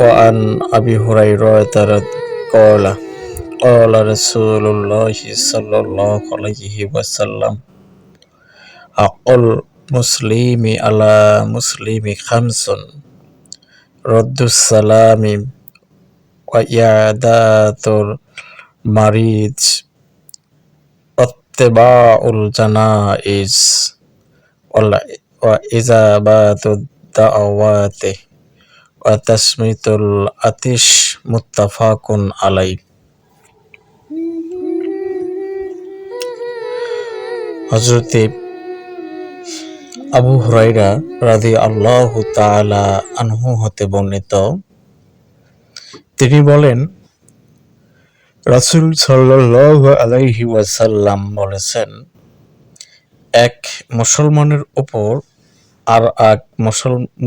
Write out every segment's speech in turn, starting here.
وعن أبي هريرة قال قال رسول الله صلى الله عليه وسلم حق المسلم على مسلم خمس رد السلام وإعادة المريض واتباع الجنائز وإجابة الدعوات ওয়া আতিশ মুত্তাফাকুন আলাই হজরতে আবু হরাইরা রাধি আল্লাহ তালা আনহু হতে বর্ণিত। তিনি বলেন, রাসুল সাল্লাহ আলাইহি ওয়াসাল্লাম বলেছেন, এক মুসলমানের ওপর আর এক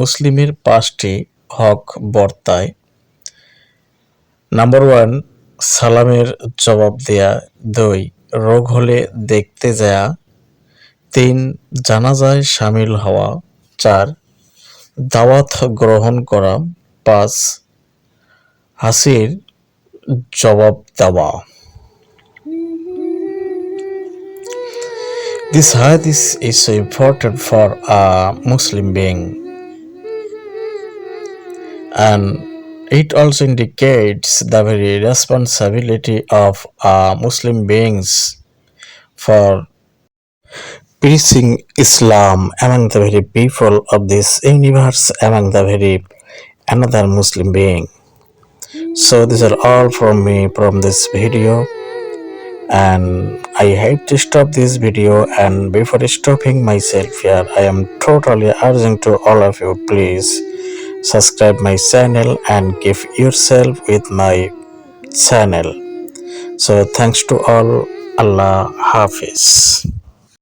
মুসলিমের পাঁচটি হক বর্তায়। নাম্বার ওয়ান, সালামের জবাব দেয়া। দুই, রোগ হলে দেখতে যাওয়া তিন, জানাজায় সামিল হওয়া। চার, দাওয়াত গ্রহণ করা। পাঁচ, হাসির জবাব দেওয়া। This hadith is important for a Muslim being. And it also indicates the very responsibility of a Muslim beings for preaching Islam among the very people of this universe, among the very another Muslim being. So these are all from me from this video and I have to stop this video and before stopping myself here I am totally urging to all of you please subscribe my channel and give yourself with my channel. So thanks to all. Allah Hafiz